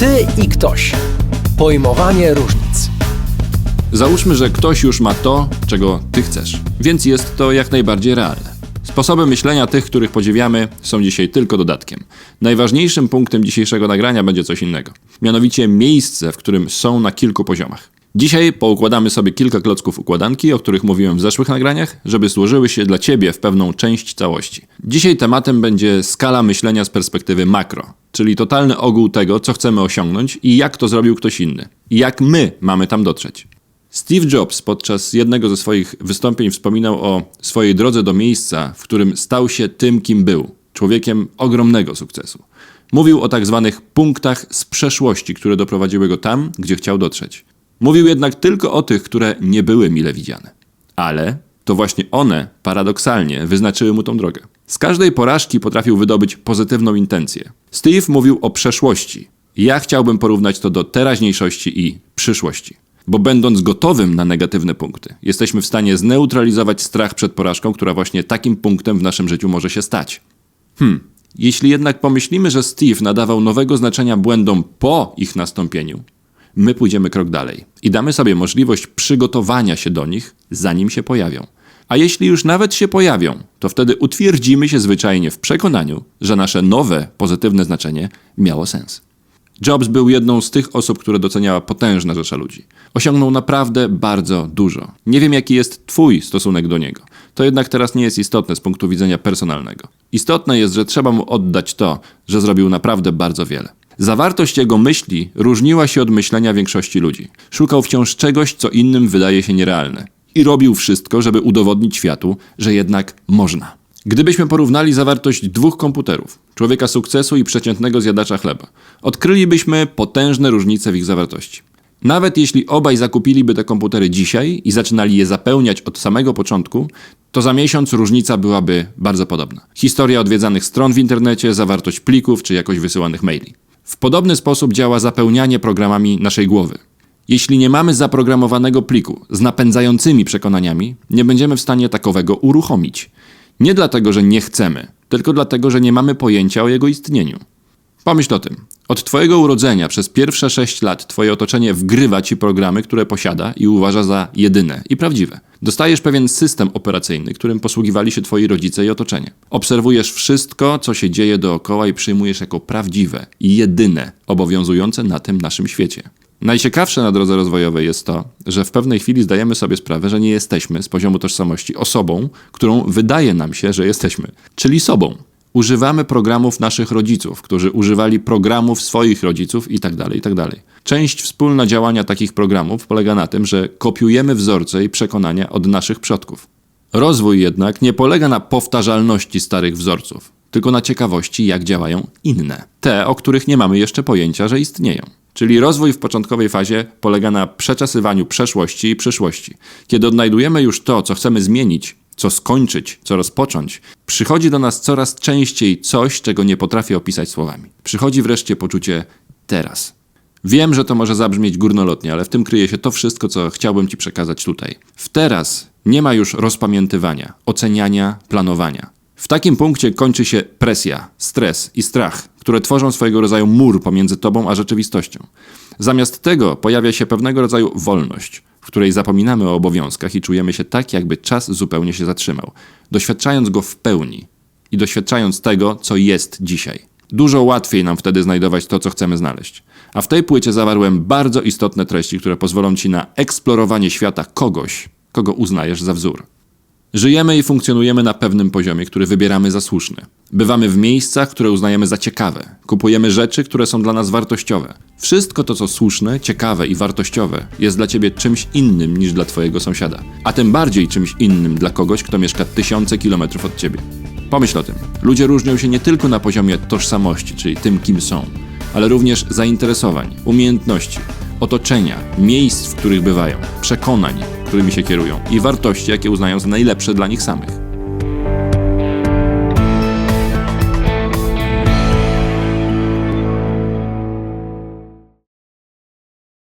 Ty i ktoś. Pojmowanie różnic. Załóżmy, że ktoś już ma to, czego ty chcesz, więc jest to jak najbardziej realne. Sposoby myślenia tych, których podziwiamy, są dzisiaj tylko dodatkiem. Najważniejszym punktem dzisiejszego nagrania będzie coś innego. Mianowicie miejsce, w którym są na kilku poziomach. Dzisiaj poukładamy sobie kilka klocków układanki, o których mówiłem w zeszłych nagraniach, żeby służyły się dla Ciebie w pewną część całości. Dzisiaj tematem będzie skala myślenia z perspektywy makro, czyli totalny ogół tego, co chcemy osiągnąć i jak to zrobił ktoś inny. I jak my mamy tam dotrzeć. Steve Jobs podczas jednego ze swoich wystąpień wspominał o swojej drodze do miejsca, w którym stał się tym, kim był człowiekiem ogromnego sukcesu. Mówił o tak zwanych punktach z przeszłości, które doprowadziły go tam, gdzie chciał dotrzeć. Mówił jednak tylko o tych, które nie były mile widziane. Ale to właśnie one, paradoksalnie, wyznaczyły mu tą drogę. Z każdej porażki potrafił wydobyć pozytywną intencję. Steve mówił o przeszłości. Ja chciałbym porównać to do teraźniejszości i przyszłości. Bo będąc gotowym na negatywne punkty, jesteśmy w stanie zneutralizować strach przed porażką, która właśnie takim punktem w naszym życiu może się stać. Hmm. Jeśli jednak pomyślimy, że Steve nadawał nowego znaczenia błędom po ich nastąpieniu, my pójdziemy krok dalej i damy sobie możliwość przygotowania się do nich, zanim się pojawią. A jeśli już nawet się pojawią, to wtedy utwierdzimy się zwyczajnie w przekonaniu, że nasze nowe, pozytywne znaczenie miało sens. Jobs był jedną z tych osób, które doceniała potężna rzesza ludzi. Osiągnął naprawdę bardzo dużo. Nie wiem, jaki jest Twój stosunek do niego. To jednak teraz nie jest istotne z punktu widzenia personalnego. Istotne jest, że trzeba mu oddać to, że zrobił naprawdę bardzo wiele. Zawartość jego myśli różniła się od myślenia większości ludzi. Szukał wciąż czegoś, co innym wydaje się nierealne. I robił wszystko, żeby udowodnić światu, że jednak można. Gdybyśmy porównali zawartość dwóch komputerów, człowieka sukcesu i przeciętnego zjadacza chleba, odkrylibyśmy potężne różnice w ich zawartości. Nawet jeśli obaj zakupiliby te komputery dzisiaj i zaczynali je zapełniać od samego początku, to za miesiąc różnica byłaby bardzo podobna. Historia odwiedzanych stron w internecie, zawartość plików czy jakoś wysyłanych maili. W podobny sposób działa zapełnianie programami naszej głowy. Jeśli nie mamy zaprogramowanego pliku z napędzającymi przekonaniami, nie będziemy w stanie takowego uruchomić. Nie dlatego, że nie chcemy, tylko dlatego, że nie mamy pojęcia o jego istnieniu. Pomyśl o tym. Od Twojego urodzenia przez pierwsze 6 lat Twoje otoczenie wgrywa Ci programy, które posiada i uważa za jedyne i prawdziwe. Dostajesz pewien system operacyjny, którym posługiwali się Twoi rodzice i otoczenie. Obserwujesz wszystko, co się dzieje dookoła i przyjmujesz jako prawdziwe i jedyne, obowiązujące na tym naszym świecie. Najciekawsze na drodze rozwojowej jest to, że w pewnej chwili zdajemy sobie sprawę, że nie jesteśmy z poziomu tożsamości osobą, którą wydaje nam się, że jesteśmy, czyli sobą. Używamy programów naszych rodziców, którzy używali programów swoich rodziców i tak dalej, i tak. Część wspólna działania takich programów polega na tym, że kopiujemy wzorce i przekonania od naszych przodków. Rozwój jednak nie polega na powtarzalności starych wzorców, tylko na ciekawości, jak działają inne, te, o których nie mamy jeszcze pojęcia, że istnieją. Czyli rozwój w początkowej fazie polega na przeczasywaniu przeszłości i przyszłości. Kiedy odnajdujemy już to, co chcemy zmienić, co skończyć, co rozpocząć, przychodzi do nas coraz częściej coś, czego nie potrafię opisać słowami. Przychodzi wreszcie poczucie teraz. Wiem, że to może zabrzmieć górnolotnie, ale w tym kryje się to wszystko, co chciałbym Ci przekazać tutaj. W teraz nie ma już rozpamiętywania, oceniania, planowania. W takim punkcie kończy się presja, stres i strach, które tworzą swojego rodzaju mur pomiędzy tobą a rzeczywistością. Zamiast tego pojawia się pewnego rodzaju wolność, w której zapominamy o obowiązkach i czujemy się tak, jakby czas zupełnie się zatrzymał, doświadczając go w pełni i doświadczając tego, co jest dzisiaj. Dużo łatwiej nam wtedy znajdować to, co chcemy znaleźć. A w tej płycie zawarłem bardzo istotne treści, które pozwolą ci na eksplorowanie świata kogoś, kogo uznajesz za wzór. Żyjemy i funkcjonujemy na pewnym poziomie, który wybieramy za słuszny. Bywamy w miejscach, które uznajemy za ciekawe. Kupujemy rzeczy, które są dla nas wartościowe. Wszystko to, co słuszne, ciekawe i wartościowe, jest dla ciebie czymś innym niż dla twojego sąsiada. A tym bardziej czymś innym dla kogoś, kto mieszka tysiące kilometrów od ciebie. Pomyśl o tym. Ludzie różnią się nie tylko na poziomie tożsamości, czyli tym, kim są, ale również zainteresowań, umiejętności, otoczenia, miejsc, w których bywają, przekonań, którymi się kierują i wartości, jakie uznają za najlepsze dla nich samych.